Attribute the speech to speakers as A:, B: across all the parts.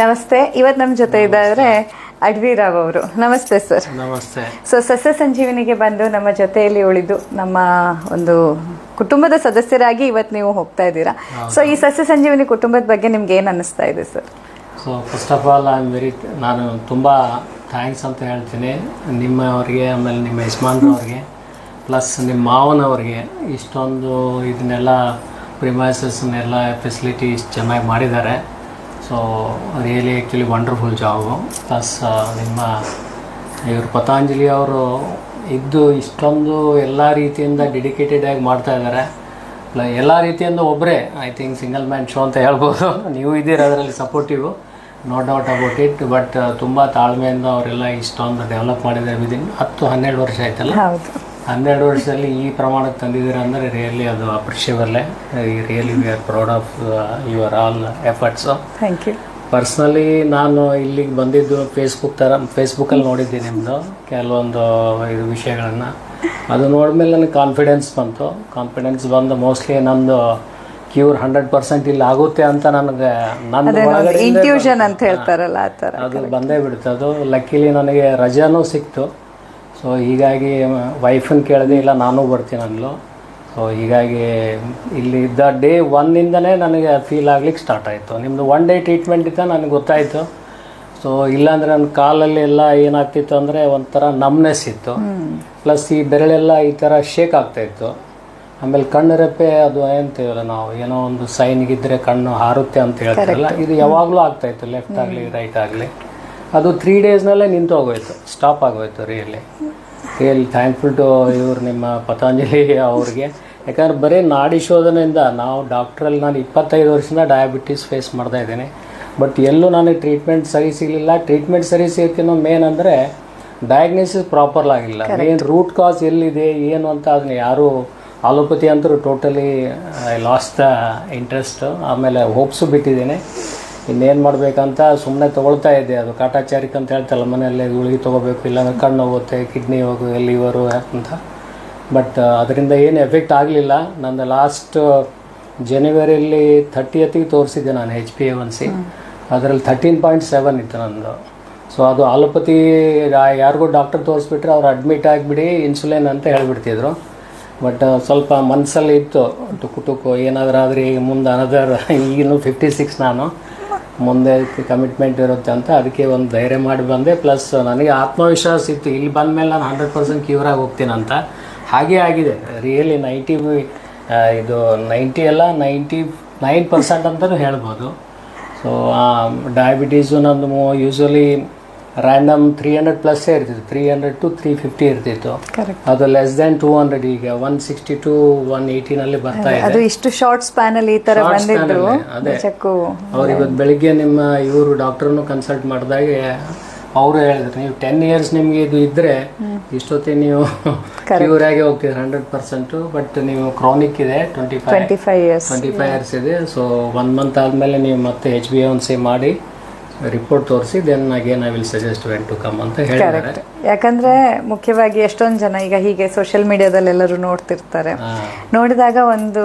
A: ನಮಸ್ತೆ. ಇವತ್ತು ನಮ್ಮ ಜೊತೆ ಇದ್ದಾರೆ ಅಡ್ವಿರಾವ್ ಅವರು. ನಮಸ್ತೆ ಸರ್.
B: ನಮಸ್ತೆ.
A: ಸೊ ಸಸ್ಯ ಸಂಜೀವಿನಿಗೆ ಬಂದು ನಮ್ಮ ಜೊತೆಯಲ್ಲಿ ಉಳಿದು ನಮ್ಮ ಒಂದು ಕುಟುಂಬದ ಸದಸ್ಯರಾಗಿ ಇವತ್ತು ನೀವು ಹೋಗ್ತಾ ಇದ್ದೀರಾ. ಸೊ ಈ ಸಸ್ಯ ಸಂಜೀವಿನಿ ಕುಟುಂಬದ ಬಗ್ಗೆ ನಿಮ್ಗೆ ಏನು ಅನ್ನಿಸ್ತಾ ಇದೆ sir?
B: So first of all I am very ನಾನು ತುಂಬ ಥ್ಯಾಂಕ್ಸ್ ಅಂತ ಹೇಳ್ತೀನಿ ನಿಮ್ಮವ್ರಿಗೆ ಆಮೇಲೆ ನಿಮ್ಮ ಯಜಮಾನ್ರವ್ರಿಗೆ ಪ್ಲಸ್ ನಿಮ್ಮ ಮಾವನವ್ರಿಗೆ. ಇಷ್ಟೊಂದು ಇದನ್ನೆಲ್ಲ ಪ್ರಿಮೈಸಸ್ನೆಲ್ಲ ಫೆಸಿಲಿಟಿ ಇಷ್ಟು ಚೆನ್ನಾಗಿ ಮಾಡಿದ್ದಾರೆ. So really actually wonderful job plus ನಿಮ್ಮ ಇವರು ಪತಾಂಜಲಿ ಅವರು ಇದ್ದು ಇಷ್ಟೊಂದು ಎಲ್ಲ ರೀತಿಯಿಂದ ಡೆಡಿಕೇಟೆಡ್ ಆಗಿ ಮಾಡ್ತಾ ಇದ್ದಾರೆ ಎಲ್ಲ ರೀತಿಯಿಂದ ಒಬ್ಬರೇ I think single man show ಅಂತ ಹೇಳ್ಬೋದು. ನೀವು ಇದ್ದೀರ ಅದರಲ್ಲಿ supportive no doubt about it but ತುಂಬ ತಾಳ್ಮೆಯಿಂದ ಅವರೆಲ್ಲ ಇಷ್ಟೊಂದು ಡೆವಲಪ್ ಮಾಡಿದ್ದಾರೆ ವಿದಿನ್ ಹತ್ತು ಹನ್ನೆರಡು ವರ್ಷ ಆಯ್ತಲ್ಲ?
A: ಹೌದು.
B: ಹನ್ನೆರಡು ವರ್ಷದಲ್ಲಿ ಈ ಪ್ರಮಾಣಕ್ಕೆ ತಂದಿದ್ದೀರ ಅಂದರೆ ರಿಯಲಿ ಅದು ಅಪ್ರಿಷಿಯಬಲ್ಲೇ. Really we are proud of your all efforts
A: thank you
B: personally ನಾನು ಇಲ್ಲಿಗೆ ಬಂದಿದ್ದು ಫೇಸ್ಬುಕ್ ಥರ ಫೇಸ್ಬುಕ್ಕಲ್ಲಿ ನೋಡಿದ್ದೆ ನಿಮ್ಮದು ಕೆಲವೊಂದು ಇದು ವಿಷಯಗಳನ್ನು. ಅದು ನೋಡಿದ್ಮೇಲೆ ನನಗೆ ಕಾನ್ಫಿಡೆನ್ಸ್ ಬಂತು. ಕಾನ್ಫಿಡೆನ್ಸ್ ಬಂದು ಮೋಸ್ಟ್ಲಿ ನಂದು ಕ್ಯೂರ್ ಹಂಡ್ರೆಡ್ ಪರ್ಸೆಂಟ್ ಇಲ್ಲಿ ಆಗುತ್ತೆ ಅಂತ ನನಗೆ ನನ್ನ ಒಳಗಡೆಯಿಂದ
A: ಇಂಟ್ಯೂಷನ್ ಅಂತ ಹೇಳ್ತಾರಲ್ಲ ಆ ಥರ
B: ಅದು ಬಂದೇ ಬಿಡುತ್ತೆ ಅದು ಲಕ್ಕಿಲಿ ನನಗೆ ರಜಾನೂ ಸಿಕ್ತು. ಸೊ ಹೀಗಾಗಿ ವೈಫನ್ ಕೇಳಿದೆ ಇಲ್ಲ ನಾನು ಬರ್ತೀನಿ ಅಂದ್ಲು ಸೊ ಹೀಗಾಗಿ ಇಲ್ಲಿ ಇದ್ದ ಡೇ ಒನ್ನಿಂದನೇ ನನಗೆ ಫೀಲ್ ಆಗ್ಲಿಕ್ಕೆ ಸ್ಟಾರ್ಟ್ ಆಯಿತು. ನಿಮ್ಮದು ಒನ್ ಡೇ ಟ್ರೀಟ್ಮೆಂಟ್ ಇದ್ದ ನನಗೆ ಗೊತ್ತಾಯಿತು. ಸೊ ಇಲ್ಲಾಂದರೆ ನನ್ನ ಕಾಲಲ್ಲಿ ಎಲ್ಲ ಏನಾಗ್ತಿತ್ತು ಅಂದರೆ ಒಂಥರ ನಮ್ನೆಸ್ ಇತ್ತು. ಪ್ಲಸ್ ಈ ಬೆರಳೆಲ್ಲ ಈ ಥರ ಶೇಕ್ ಆಗ್ತಾಯಿತ್ತು ಆಮೇಲೆ ಕಣ್ಣು ರೆಪ್ಪೆ ಅದು ಏನಂತೀವಲ್ಲ ನಾವು ಏನೋ ಒಂದು ಸೈನ್ಗಿದ್ರೆ ಕಣ್ಣು ಹಾರುತ್ತೆ ಅಂತ ಹೇಳ್ತಾರಲ್ಲ ಇದು ಯಾವಾಗಲೂ ಆಗ್ತಾಯಿತ್ತು ಲೆಫ್ಟ್ ಆಗಲಿ ರೈಟ್ ಆಗಲಿ. ಅದು ತ್ರೀ ಡೇಸ್ನಲ್ಲೇ ನಿಂತು ಹೋಗೋಯ್ತು ಸ್ಟಾಪ್ ಆಗೋಯ್ತು ರಿಯಲಿ ರಿಯಲಿ ಥ್ಯಾಂಕ್ಫುಲ್ ಟು ಇವ್ರು ನಿಮ್ಮ ಪತಂಜಲಿ ಅವ್ರಿಗೆ. ಯಾಕಂದ್ರೆ ಬರೀ ನಾಡಿ ಶೋಧನೆಯಿಂದ ನಾವು ಡಾಕ್ಟ್ರಲ್ಲಿ ನಾನು ಇಪ್ಪತ್ತೈದು ವರ್ಷದಿಂದ ಡಯಾಬಿಟೀಸ್ ಫೇಸ್ ಮಾಡ್ತಾ ಇದ್ದೀನಿ. ಬಟ್ ಎಲ್ಲೂ ನನಗೆ ಟ್ರೀಟ್ಮೆಂಟ್ ಸರಿ ಸಿಗಲಿಲ್ಲ. ಟ್ರೀಟ್ಮೆಂಟ್ ಸರಿ ಸಿಗೋಕ್ಕಿಂತ ಮೇನ್ ಅಂದರೆ ಡಯಾಗ್ನೋಸಿಸ್ ಪ್ರಾಪರ್ ಆಗಿಲ್ಲ. ಮೇನ್ ರೂಟ್ ಕಾಸ್ ಎಲ್ಲಿದೆ ಏನು ಅಂತ ಅದನ್ನ ಯಾರು allopathy ಅಂತರೂ totally I lost the interest ಆಮೇಲೆ ಹೋಪ್ಸು ಬಿಟ್ಟಿದ್ದೀನಿ. ಇನ್ನೇನು ಮಾಡಬೇಕಂತ ಸುಮ್ಮನೆ ತೊಗೊಳ್ತಾ ಇದ್ದೆ. ಅದು ಕಾಟಾಚಾರಿಕ್ ಅಂತ ಹೇಳ್ತಲ್ಲ ಮನೆಯಲ್ಲೇ ಗುಳಿಗೆ ತೊಗೋಬೇಕು ಇಲ್ಲಾಂದ್ರೆ ಕಣ್ಣು ಹೋಗುತ್ತೆ ಕಿಡ್ನಿ ಹೋಗು ಲಿವರು ಅಂತ. ಬಟ್ ಅದರಿಂದ ಏನು ಎಫೆಕ್ಟ್ ಆಗಲಿಲ್ಲ. ನಂದು ಲಾಸ್ಟ್ ಜನವರಿಯಲ್ಲಿ ಥರ್ಟಿಯತ್ತಿಗೆ ತೋರಿಸಿದ್ದೆ ನಾನು H P A one C ಅದರಲ್ಲಿ ಥರ್ಟೀನ್ ಪಾಯಿಂಟ್ ಸೆವೆನ್ ಇತ್ತು ನಂದು. ಸೊ ಅದು ಆಲೋಪತಿ ಯಾರಿಗೂ ಡಾಕ್ಟರ್ ತೋರಿಸ್ಬಿಟ್ರೆ ಅವ್ರು ಅಡ್ಮಿಟ್ ಆಗಿಬಿಡಿ ಇನ್ಸುಲಿನ್ ಅಂತ ಹೇಳಿಬಿಡ್ತಿದ್ರು. ಬಟ್ ಸ್ವಲ್ಪ ಮನಸ್ಸಲ್ಲಿ ಇತ್ತು. ಟುಕು ಟುಕು ಏನಾದರೂ ಆದರೆ ಈಗ ಮುಂದೆ ಅನದರ್ ಈಗಿನ್ನೂ ಫಿಫ್ಟಿ ಸಿಕ್ಸ್ ನಾನು. ಮುಂದೆ ಕಮಿಟ್ಮೆಂಟ್ ಇರುತ್ತೆ ಅಂತ ಅದಕ್ಕೆ ಒಂದು ಧೈರ್ಯ ಮಾಡಿ ಬಂದೆ. ಪ್ಲಸ್ ನನಗೆ ಆತ್ಮವಿಶ್ವಾಸ ಇತ್ತು. ಇಲ್ಲಿ ಬಂದ ಮೇಲೆ ನಾನು ಹಂಡ್ರೆಡ್ ಪರ್ಸೆಂಟ್ ಕ್ಯೂರ್ ಆಗಿ ಹೋಗ್ತೀನಿ ಅಂತ. ಹಾಗೇ ಆಗಿದೆ. ರಿಯಲಿ ನೈಂಟಿ ಇದು ನೈಂಟಿ ಎಲ್ಲ ನೈಂಟಿ ನೈನ್ ಪರ್ಸೆಂಟ್ ಅಂತಲೂ ಹೇಳ್ಬೋದು ಸೊ ಡಯಾಬಿಟೀಸು ನಂದು ಯೂಶ್ವಲಿ ರ್ಯಾಂಡಮ್ ತ್ರೀ ಹಂಡ್ರೆಡ್ ಪ್ಲಸ್ಸೇ ಇರ್ತಿತ್ತು three hundred to three fifty ಇರ್ತಿತ್ತು. ಅದು ಲೆಸ್ ದೆನ್ ಟೂ ಹಂಡ್ರೆಡ್ ಈಗ. ಒನ್ ಸಿಕ್ಸ್ಟಿ ಟು ಒನ್ ಏಯ್ಟಿನಲ್ಲಿ ಬರ್ತಾ ಇದೆ.
A: ಅದು ಇಷ್ಟು ಶಾರ್ಟ್ ಸ್ಪ್ಯಾನ್ ಅಲ್ಲಿ ಈ ತರ
B: ಬಂದಿದ್ರು ಅದೇ. ಅವ್ರು ಇವತ್ತು ಬೆಳಿಗ್ಗೆ ನಿಮ್ಮ ಇವರು ಡಾಕ್ಟರ್ನು ಕನ್ಸಲ್ಟ್ ಮಾಡಿದಾಗ ಅವರು ಹೇಳಿದ್ರು ನೀವು ಟೆನ್ ಇಯರ್ಸ್ ನಿಮಗೆ ಇದು ಇದ್ದರೆ ಇಷ್ಟೊತ್ತಿ ನೀವು ಕ್ಯೂರ್ ಆಗಿ ಹೋಗ್ತೀರಿ ಹಂಡ್ರೆಡ್ ಪರ್ಸೆಂಟು ಬಟ್ ನೀವು ಕ್ರಾನಿಕ್ ಇದೆ twenty five
A: twenty five years
B: twenty five years ಇದೆ. ಸೊ ಒನ್ ಮಂತ್ ಆದಮೇಲೆ ನೀವು ಮತ್ತೆ ಎಚ್ ಬಿ ಎನ್ ಸಿ ಮಾಡಿ. ರಿಪೋರ್ಟ್ ತೋರಿಸಿ then again I will suggest when to come ಅಂತ ಹೇಳಿದ್ದಾರೆ.
A: ಯಾಕಂದ್ರೆ ಮುಖ್ಯವಾಗಿ ಎಷ್ಟೊಂದು ಜನ ಈಗ ಹೀಗೆ ಸೋಷಿಯಲ್ ಮೀಡಿಯಾದಲ್ಲಿ ಎಲ್ಲರೂ ನೋಡ್ತಿರ್ತಾರೆ. ನೋಡಿದಾಗ ಒಂದು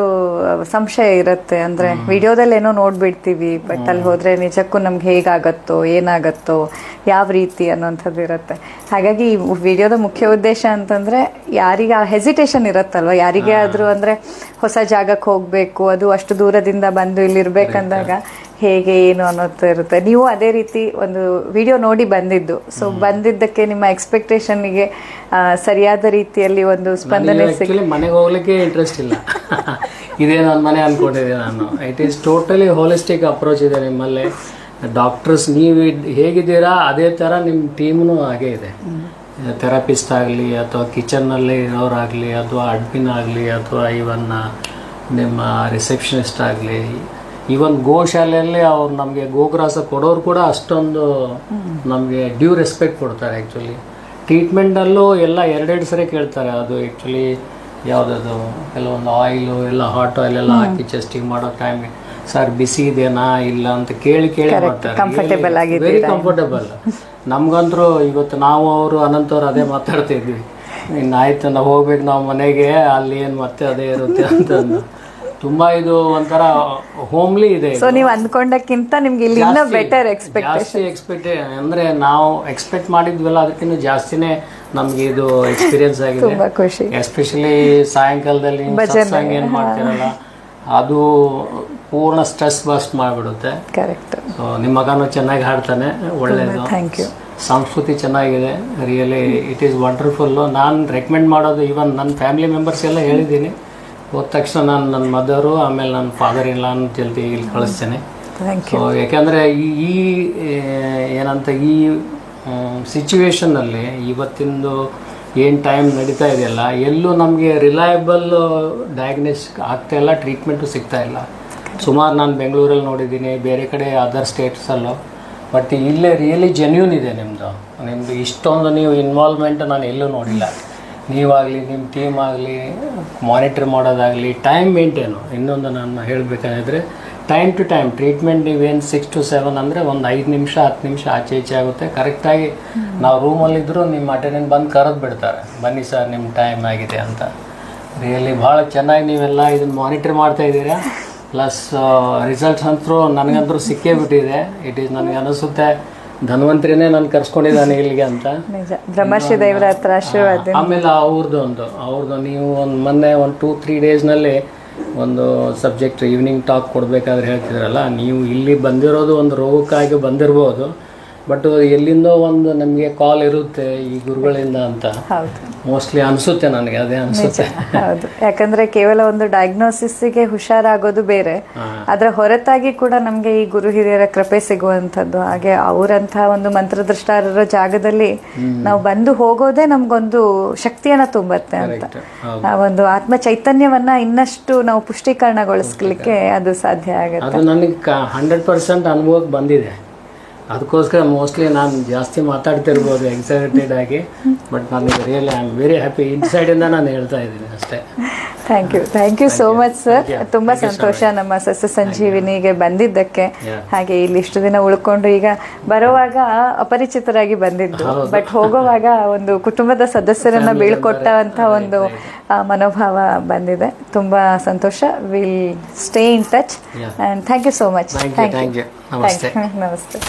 A: ಸಂಶಯ ಇರುತ್ತೆ. ಅಂದ್ರೆ ವಿಡಿಯೋದಲ್ಲಿ ಏನೋ ನೋಡ್ಬಿಡ್ತೀವಿ ಬಟ್ ಅಲ್ಲಿ ಹೋದ್ರೆ ನಿಜಕ್ಕೂ ನಮ್ಗೆ ಹೇಗಾಗತ್ತೋ ಏನಾಗತ್ತೋ ಯಾವ ರೀತಿ ಅನ್ನೋಂಥದ್ದು ಇರುತ್ತೆ. ಹಾಗಾಗಿ ಈ ವಿಡಿಯೋದ ಮುಖ್ಯ ಉದ್ದೇಶ ಅಂತಂದ್ರೆ ಯಾರಿಗೆ ಆ ಹೆಸಿಟೇಷನ್ ಇರುತ್ತಲ್ವ? ಯಾರಿಗೆ ಆದ್ರೂ ಅಂದ್ರೆ ಹೊಸ ಜಾಗಕ್ಕೆ ಹೋಗ್ಬೇಕು ಅದು ಅಷ್ಟು ದೂರದಿಂದ ಬಂದು ಇಲ್ಲಿ ಇರ್ಬೇಕಂದಾಗ ಹೇಗೆ ಏನು ಅನ್ನೋದು ಇರುತ್ತೆ. ನೀವು ಅದೇ ರೀತಿ ಒಂದು ವಿಡಿಯೋ ನೋಡಿ ಬಂದಿದ್ದು. ಸೊ ಬಂದಿದ್ದಕ್ಕೆ ನಿಮ್ಮ ಎಕ್ಸ್ಪೆಕ್ಟೇಷನ್ಗೆ ಸರಿಯಾದ ರೀತಿಯಲ್ಲಿ ಒಂದು ಸ್ಪಂದನೆ
B: ಮನೆಗೆ ಹೋಗ್ಲಿಕ್ಕೆ ಇಂಟ್ರೆಸ್ಟ್ ಇಲ್ಲ. ಇದೇ ನನ್ನ ಮನೆ ಅನ್ಕೊಂಡಿದ್ದೆ ನಾನು. It is totally holistic approach ಇದೆ ನಿಮ್ಮಲ್ಲಿ. ಡಾಕ್ಟರ್ಸ್ ನೀವು ಹೇಗಿದ್ದೀರಾ ಅದೇ ಥರ ನಿಮ್ಮ ಟೀಮ್ನು ಹಾಗೆ ಇದೆ. ಥೆರಪಿಸ್ಟ್ ಆಗಲಿ ಅಥವಾ ಕಿಚನ್ನಲ್ಲಿ ಇರೋರಾಗಲಿ ಅಥವಾ ಅಡ್ಮಿನ್ ಆಗಲಿ ಅಥವಾ ಇವನ್ನ ನಿಮ್ಮ ರಿಸೆಪ್ಷನಿಸ್ಟ್ ಆಗಲಿ ಈವನ್ ಗೋಶಾಲೆಯಲ್ಲಿ ಅವ್ರು ನಮಗೆ ಗೋಗ್ರಾಸ ಕೊಡೋರು ಕೂಡ ಅಷ್ಟೊಂದು ನಮಗೆ ಡ್ಯೂ ರೆಸ್ಪೆಕ್ಟ್ ಕೊಡ್ತಾರೆ ಆ್ಯಕ್ಚುಲಿ ಟ್ರೀಟ್ಮೆಂಟಲ್ಲೂ ಎಲ್ಲ ಎರಡೆರಡು ಸರಿ ಕೇಳ್ತಾರೆ ಅದು ಆ್ಯಕ್ಚುಲಿ ಯಾವುದದು ಕೆಲವೊಂದು ಆಯಿಲು ಎಲ್ಲ ಹಾಟ್ ಆಯಿಲ್ ಎಲ್ಲ ಹಾಕಿ ಚೆಸ್ಟಿಂಗ್ ಮಾಡೋ ಟೈಮ್ ಸರ್ ಬಿಸಿ ಇದೆನಾ? ಇಲ್ಲ? ಅಂತ ಕೇಳಿ ಕೇಳಿ ಮಾಡ್ತಾರೆ. ವೆರಿ ಕಂಫರ್ಟಬಲ್ ನಮ್ಗಂತರೂ ಇವತ್ತು ನಾವು ಅವರು ಅನಂತವ್ರು ಅದೇ ಮಾತಾಡ್ತಾ ಇದ್ವಿ ಇನ್ನು ಆಯ್ತು ನಾವು ಹೋಗ್ಬೇಕು ನಾವು ಮನೆಗೆ ಅಲ್ಲಿ ಏನು ಮತ್ತೆ ಅದೇ ಇರುತ್ತೆ ಅಂತಂದು. ತುಂಬಾ ಇದು ಒಂಥರ ಹೋಮ್ಲಿ ಇದೆ.
A: ಸೊ ನೀವು ಅಂದ್ಕೊಂಡಕ್ಕಿಂತ ನಿಮ್ಗೆ ಇಲ್ಲಿ ಇನ್ನೂ ಬೆಟರ್ ಎಕ್ಸ್ಪೆಕ್ಟ್
B: ಜಾಸ್ತಿ ಎಕ್ಸ್ಪೆಕ್ಟ್ ಅಂದ್ರೆ ನಾವು ಎಕ್ಸ್ಪೆಕ್ಟ್ ಮಾಡಿದ್ವಲ್ಲ ಅದಕ್ಕಿಂತ ಜಾಸ್ತಿನೇ ನಮ್ಗೆ ಇದು ಎಕ್ಸ್ಪೀರಿಯನ್ಸ್ ಆಗಿದೆ.
A: ತುಂಬಾ ಖುಷಿ.
B: ಎಸ್ಪೆಷಲಿ ಸಾಯಂಕಾಲದಲ್ಲಿ ಸತ್ಸಂಗ ಏನ್ ಮಾಡ್ತಿರಲ್ಲ ಅದು ಪೂರ್ಣ ಸ್ಟ್ರೆಸ್ ಬಸ್ಟ್ ಮಾಡಿಬಿಡುತ್ತೆ.
A: ಕರೆಕ್ಟ್
B: ಸೊ ನಿಮ್ಮ ಮಗನು ಚೆನ್ನಾಗಿ ಹಾಡ್ತಾನೆ ಒಳ್ಳೇದು.
A: ಥ್ಯಾಂಕ್ ಯು
B: ಸಂಸ್ಕೃತಿ ಚೆನ್ನಾಗಿದೆ ರಿಯಲಿ ಇಟ್ ಈಸ್ ವಂಡರ್ಫುಲ್ಲು ನಾನು ರೆಕಮೆಂಡ್ ಮಾಡೋದು ಈವನ್ ನನ್ನ ಫ್ಯಾಮಿಲಿ ಮೆಂಬರ್ಸ್ ಎಲ್ಲ ಹೇಳಿದ್ದೀನಿ. ಹೋದ ತಕ್ಷಣ ನಾನು ನನ್ನ ಮದರು ಆಮೇಲೆ ನನ್ನ ಫಾದರ್ ಇಲ್ಲ ಜಲ್ದಿ ಇಲ್ಲಿ ಕಳಿಸ್ತೇನೆ. ಸೊ ಯಾಕೆಂದರೆ ಈ ಈ ಏನಂತ ಈ ಸಿಚುವೇಷನ್ನಲ್ಲಿ ಇವತ್ತಿಂದು ಏನು ಟೈಮ್ ನಡೀತಾ ಇದೆಯಲ್ಲ ಎಲ್ಲೂ ನಮಗೆ ರಿಲಯಬಲ್ ಡಯಾಗ್ನೋಸ್ ಆಗ್ತಾ ಇಲ್ಲ ಟ್ರೀಟ್ಮೆಂಟು ಸಿಗ್ತಾ ಇಲ್ಲ. ಸುಮಾರು ನಾನು ಬೆಂಗಳೂರಲ್ಲಿ ನೋಡಿದ್ದೀನಿ ಬೇರೆ ಕಡೆ ಅದರ್ ಸ್ಟೇಟ್ಸಲ್ಲೂ ಬಟ್ ಇಲ್ಲೇ ರಿಯಲಿ ಜೆನ್ಯೂನ್ ಇದೆ ನಿಮ್ಮದು ನಿಮ್ಮದು ಇಷ್ಟೊಂದು ನೀವು ಇನ್ವಾಲ್ವ್ಮೆಂಟ್ ನಾನು ಎಲ್ಲೂ ನೋಡಿಲ್ಲ. ನೀವಾಗಲಿ ನಿಮ್ಮ ಟೀಮ್ ಆಗಲಿ ಮಾನಿಟ್ರ್ ಮಾಡೋದಾಗಲಿ ಟೈಮ್ ಮೇಂಟೇನು ಇನ್ನೊಂದು ನಾನು ಹೇಳಬೇಕಾದ್ರೆ ಟೈಮ್ ಟು ಟೈಮ್ ಟ್ರೀಟ್ಮೆಂಟ್ ನೀವೇನು ಸಿಕ್ಸ್ ಟು ಸೆವೆನ್ ಅಂದರೆ ಒಂದು ಐದು ನಿಮಿಷ, ಹತ್ತು ನಿಮಿಷ ಆಚೆ ಈಚೆ ಆಗುತ್ತೆ. ಕರೆಕ್ಟಾಗಿ ನಾವು ರೂಮಲ್ಲಿದ್ದರೂ ನಿಮ್ಮ ಅಟೆಂಡೆಂಟ್ ಬಂದು ಕರೆದು ಬಿಡ್ತಾರೆ. ಬನ್ನಿ ಸರ್ ನಿಮ್ಮ ಟೈಮ್ ಆಗಿದೆ ಅಂತ. ರಿಯಲಿ ಭಾಳ ಚೆನ್ನಾಗಿ ನೀವೆಲ್ಲ ಇದನ್ನು ಮಾನಿಟ್ರ್ ಮಾಡ್ತಾ ಇದ್ದೀರಾ. ಪ್ಲಸ್ ರಿಸಲ್ಟ್ಸ್ ಅಂತೂ ನನಗಂತೂ ಸಿಕ್ಕೇ ಬಿಟ್ಟಿದೆ. ಇಟ್ ಈಸ್ ನನಗೆ ಅನಿಸುತ್ತೆ. ಧನ್ವಂತರಿನೇ ನಾನು ಕರ್ಸ್ಕೊಂಡಿದ್ದಾನೆ ಇಲ್ಲಿಗೆ ಅಂತ.
A: ನಿಜ. ಬ್ರಹ್ಮಶ್ರೀ ದೇವರ ಹತ್ರ ಆಶೀರ್ವಾದ.
B: ಆಮೇಲೆ ಅವ್ರದ್ದು ಒಂದು ಅವ್ರದ್ದು ನೀವು ಒಂದು ಮೊನ್ನೆ ಒಂದು ಟೂ ತ್ರೀ ಡೇಸ್ನಲ್ಲಿ ಒಂದು ಸಬ್ಜೆಕ್ಟ್ ಈವ್ನಿಂಗ್ ಟಾಕ್ ಕೊಡಬೇಕಾದ್ರೆ ಹೇಳ್ತಿದ್ರಲ್ಲ ನೀವು ಇಲ್ಲಿ ಬಂದಿರೋದು ಒಂದು ರೋಗಕ್ಕಾಗಿ ಬಂದಿರ್ಬೋದು. ಬಟ್ ಎಲ್ಲಿಂದೋ ಒಂದು ನಮಗೆ ಕಾಲ್ ಇರುತ್ತೆ ಈ ಗುರುಗಳಿಂದ ಅಂತ. ಮೋಸ್ಟ್ಲಿ ಅನಿಸುತ್ತೆ ನನಗೆ ಅದೇ ಅನಿಸುತ್ತೆ.
A: ಹೌದು. ಯಾಕಂದ್ರೆ ಕೇವಲ ಒಂದು ಡಯಾಗ್ನೋಸಿಸ್ಗೆ ಹುಷಾರಾಗೋದು ಬೇರೆ. ಅದರ ಹೊರತಾಗಿ ಕೂಡ ನಮಗೆ ಈ ಗುರು ಹಿರಿಯರ ಕೃಪೆ ಸಿಗುವಂಥದ್ದು. ಹಾಗೆ ಅವರಂತಹ ಒಂದು ಮಂತ್ರದೃಷ್ಟಾರರ ಜಾಗದಲ್ಲಿ ನಾವು ಬಂದು ಹೋಗೋದೇ ನಮ್ಗೊಂದು ಶಕ್ತಿಯನ್ನ ತುಂಬತ್ತೆ ಅಂತ. ಆ ಒಂದು ಆತ್ಮ ಚೈತನ್ಯವನ್ನ ಇನ್ನಷ್ಟು ನಾವು ಪುಷ್ಟೀಕರಣಗೊಳಿಸ್ಲಿಕ್ಕೆ ಅದು ಸಾಧ್ಯ ಆಗುತ್ತೆ.
B: ನನಗೆ ಹಂಡ್ರೆಡ್ ಪರ್ಸೆಂಟ್ ಅನುಭವಕ್ಕೆ ಬಂದಿದೆ. ಅದಕ್ಕೋಸ್ಕರ ಮೋಸ್ಟ್ಲಿ ನಾನು ಜಾಸ್ತಿ ಮಾತಾಡ್ತಿರ್ಬೋದು ಎಕ್ಸೈಟೆಡ್ ಆಗಿ ಬಟ್ ನಾನು really I am very happy ಇನ್ಸೈಡಿಂದ ನಾನು ಹೇಳ್ತಾ ಇದ್ದೀನಿ ಅಷ್ಟೇ.
A: Thank you thank you so much sir ತುಂಬಾ ಸಂತೋಷ ನಮ್ಮ ಸಸ್ಯ ಸಂಜೀವಿನಿಗೆ ಬಂದಿದ್ದಕ್ಕೆ. ಹಾಗೆ ಇಲ್ಲಿ ಇಷ್ಟು ದಿನ ಉಳ್ಕೊಂಡು ಈಗ ಬರುವಾಗ ಅಪರಿಚಿತರಾಗಿ ಬಂದಿದ್ದು. ಬಟ್ ಹೋಗುವಾಗ ಒಂದು ಕುಟುಂಬದ ಸದಸ್ಯರನ್ನ ಬೀಳ್ಕೊಟ್ಟಂತ ಒಂದು ಮನೋಭಾವ ಬಂದಿದೆ. ತುಂಬಾ ಸಂತೋಷ. Will stay in touch. And thank you so much
B: thank you
A: ನಮಸ್ತೆ